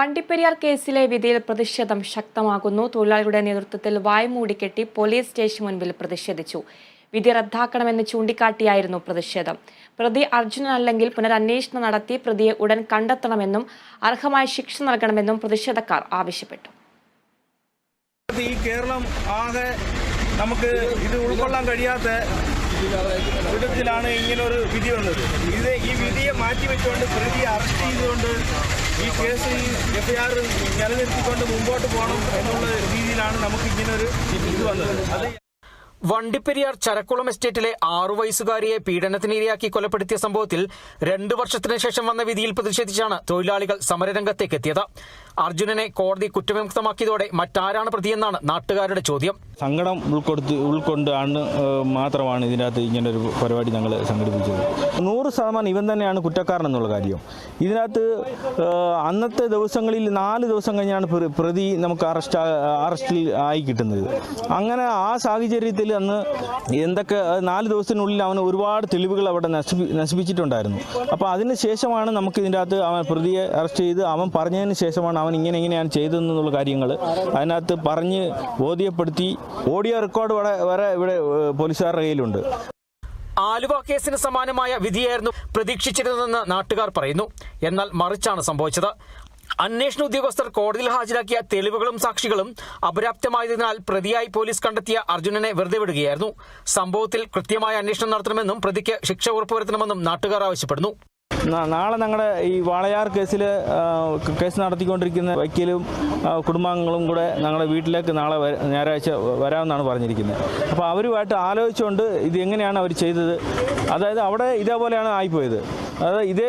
വണ്ടിപ്പെരിയാർ കേസിലെ വിധിയിൽ പ്രതിഷേധം ശക്തമാകുന്നു. തൊഴിലാളികളുടെ നേതൃത്വത്തിൽ വായ്മൂടിക്കെട്ടി പോലീസ് സ്റ്റേഷൻ മുൻപിൽ പ്രതിഷേധിച്ചു. വിധി റദ്ദാക്കണമെന്ന് ചൂണ്ടിക്കാട്ടിയായിരുന്നു പ്രതിഷേധം. പ്രതി അർജുനൻ അല്ലെങ്കിൽ പുനരന്വേഷണം നടത്തി പ്രതിയെ ഉടൻ കണ്ടെത്തണമെന്നും അർഹമായ ശിക്ഷ നൽകണമെന്നും പ്രതിഷേധക്കാർ ആവശ്യപ്പെട്ടു. ഈ കേരളം ആകെ നമുക്ക് ഇത് ഉൾക്കൊള്ളാൻ കഴിയാത്ത വിധത്തിലാണ് ഇങ്ങനൊരു വിധി വന്നത്. ഇത് ഈ വിധിയെ മാറ്റിവെച്ചുകൊണ്ട് പ്രതിയെ അറസ്റ്റ് ചെയ്തുകൊണ്ട് ഈ കേസ് ഈ എഫ്ഐആർ നിലനിർത്തിക്കൊണ്ട് മുമ്പോട്ട് പോകണം എന്നുള്ള രീതിയിലാണ് നമുക്ക് ഇങ്ങനെ ഒരു ഇത് വന്നത്. അത് വണ്ടിപ്പെരിയാർ ചരക്കുളം എസ്റ്റേറ്റിലെ ആറു വയസ്സുകാരിയെ പീഡനത്തിനിരയാക്കി കൊലപ്പെടുത്തിയ സംഭവത്തിൽ രണ്ടു വർഷത്തിനു ശേഷം വന്ന വിധിയിൽ പ്രതിഷേധിച്ചാണ് തൊഴിലാളികൾ സമരരംഗത്തേക്ക് എത്തിയത് അർജുനനെ കോടതി കുറ്റവിമുക്തമാക്കിയതോടെ മറ്റാരാണ് പ്രതിയെന്നാണ് നാട്ടുകാരുടെ ചോദ്യം. സങ്കടം ഉൾക്കൊടുത്ത് ഉൾക്കൊണ്ട് ആണ് മാത്രമാണ് ഇതിനകത്ത് ഇങ്ങനെ ഒരു പരിപാടി ഞങ്ങൾ സംഘടിപ്പിച്ചത്. നൂറ് ശതമാനം ഇവൻ തന്നെയാണ് കുറ്റക്കാരൻ എന്നുള്ള കാര്യം. ഇതിനകത്ത് അന്നത്തെ ദിവസങ്ങളിൽ നാല് ദിവസം കഴിഞ്ഞാണ് പ്രതി നമുക്ക് അറസ്റ്റ് അറസ്റ്റിൽ ആയി കിട്ടുന്നത്. അങ്ങനെ ആ സാഹചര്യത്തിൽ അന്ന് എന്തൊക്കെ നാല് ദിവസത്തിനുള്ളിൽ അവന് ഒരുപാട് തെളിവുകൾ അവിടെ നശിപ്പി നശിപ്പിച്ചിട്ടുണ്ടായിരുന്നു. അപ്പോൾ അതിന് ശേഷമാണ് നമുക്ക് ഇതിന്റെ അകത്ത് അവൻ പ്രതിയെ അറസ്റ്റ് ചെയ്ത് അവൻ പറഞ്ഞതിന് ശേഷമാണ് അവൻ ഇങ്ങനെ ഇങ്ങനെയാണ് ചെയ്തതെന്നുള്ള കാര്യങ്ങൾ അതിനകത്ത് പറഞ്ഞ് ബോധ്യപ്പെടുത്തി ഓഡിയോ റെക്കോർഡ് വരെ ഇവിടെ പോലീസുകാരുടെ കയ്യിലുണ്ട്. ആലുവ കേസിന് സമാനമായ വിധിയായിരുന്നു പ്രതീക്ഷിച്ചിരുന്നതെന്ന് നാട്ടുകാർ പറയുന്നു. എന്നാൽ മറിച്ചാണ് സംഭവിച്ചത്. അന്വേഷണ ഉദ്യോഗസ്ഥർ കോടതിയിൽ ഹാജരാക്കിയ തെളിവുകളും സാക്ഷികളും അപര്യാപ്തമായതിനാൽ പ്രതിയായി പോലീസ് കണ്ടെത്തിയ അർജുനനെ വെറുതെ വിടുകയായിരുന്നു. സംഭവത്തിൽ കൃത്യമായ അന്വേഷണം നടത്തണമെന്നും പ്രതിക്ക് ശിക്ഷ ഉറപ്പുവരുത്തണമെന്നും നാട്ടുകാർ ആവശ്യപ്പെടുന്നു. നാളെ ഞങ്ങളുടെ ഈ വാളയാർ കേസിൽ കേസ് നടത്തിക്കൊണ്ടിരിക്കുന്ന വക്കീലും കുടുംബാംഗങ്ങളും കൂടെ ഞങ്ങളുടെ വീട്ടിലേക്ക് നാളെ ഞായറാഴ്ച വരാമെന്നാണ് പറഞ്ഞിരിക്കുന്നത് അപ്പോൾ അവരുമായിട്ട് ആലോചിച്ചുകൊണ്ട് ഇത് എങ്ങനെയാണ് അവർ ചെയ്തത്? അതായത് അവിടെ ഇതേപോലെയാണ് ആയിപ്പോയത്. അതായത് ഇതേ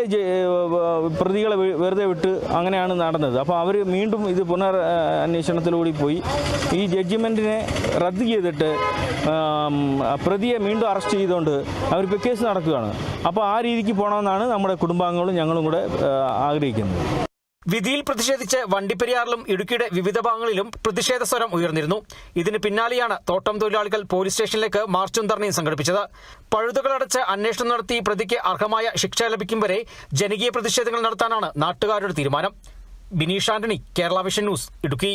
പ്രതികളെ വെറുതെ വിട്ട് അങ്ങനെയാണ് നടന്നത്. അപ്പോൾ അവർ വീണ്ടും ഇത് പുനർ അന്വേഷണത്തിലൂടി പോയി. ഈ ജഡ്ജ്മെന്റിനെ റദ്ദ് ചെയ്തിട്ട് പ്രതിയെ വീണ്ടും അറസ്റ്റ് ചെയ്തുകൊണ്ട് അവരിപ്പോൾ കേസ് നടക്കുകയാണ്. അപ്പോൾ ആ രീതിക്ക് പോകണമെന്നാണ് നമ്മുടെ കുടുംബാംഗങ്ങളും ഞങ്ങളും കൂടെ ആഗ്രഹിക്കുന്നത്. വിധിയിൽ പ്രതിഷേധിച്ച് വണ്ടിപ്പെരിയാറിലും ഇടുക്കിയുടെ വിവിധ ഭാഗങ്ങളിലും പ്രതിഷേധ സ്വരം ഉയർന്നിരുന്നു. ഇതിന് പിന്നാലെയാണ് തോട്ടം തൊഴിലാളികൾ പോലീസ് സ്റ്റേഷനിലേക്ക് മാർച്ചും ധർണയും സംഘടിപ്പിച്ചത്. പഴുതുകളടച്ച് അന്വേഷണം നടത്തി പ്രതിക്ക് അർഹമായ ശിക്ഷ ലഭിക്കും വരെ ജനകീയ പ്രതിഷേധങ്ങൾ നടത്താനാണ് നാട്ടുകാരുടെ തീരുമാനം. Bineesh Antony Kerala vision news Idukki.